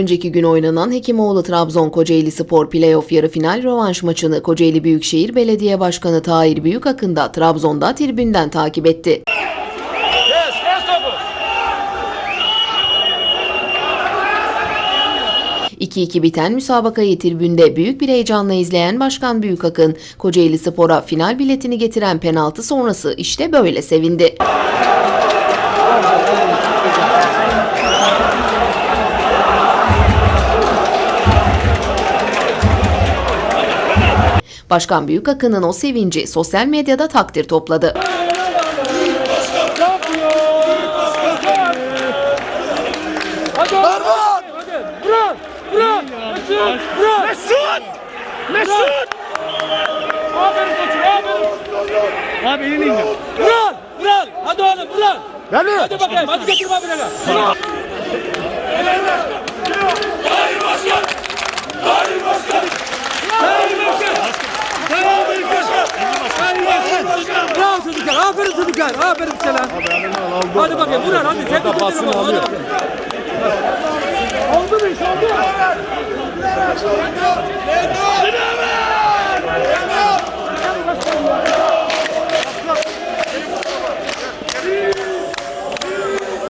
önceki gün oynanan Hekimoğlu Trabzon Kocaeli Spor Playoff yarı final rövanş maçını Kocaeli Büyükşehir Belediye Başkanı Tahir Büyükakın da Trabzon'da tribünden takip etti. Kes topu. 2-2 biten müsabakayı tribünde büyük bir heyecanla izleyen Başkan Büyükakın, Kocaeli Spor'a final biletini getiren penaltı sonrası işte böyle sevindi. Başkan Büyükakın'ın o sevinci sosyal medyada takdir topladı. Mesut. Mesut. Mesut. Aferin koçum. Aferin. Abi elini indir. Burak. Burak. Hadi oğlum. Beni. Hadi bakayım. Hadi getir abi Burak'a. Aferin çocuklar. Aferin selam. Hadi bakayım Burak. Hadi. Hadi bakayım. Oldu mu iş oldu?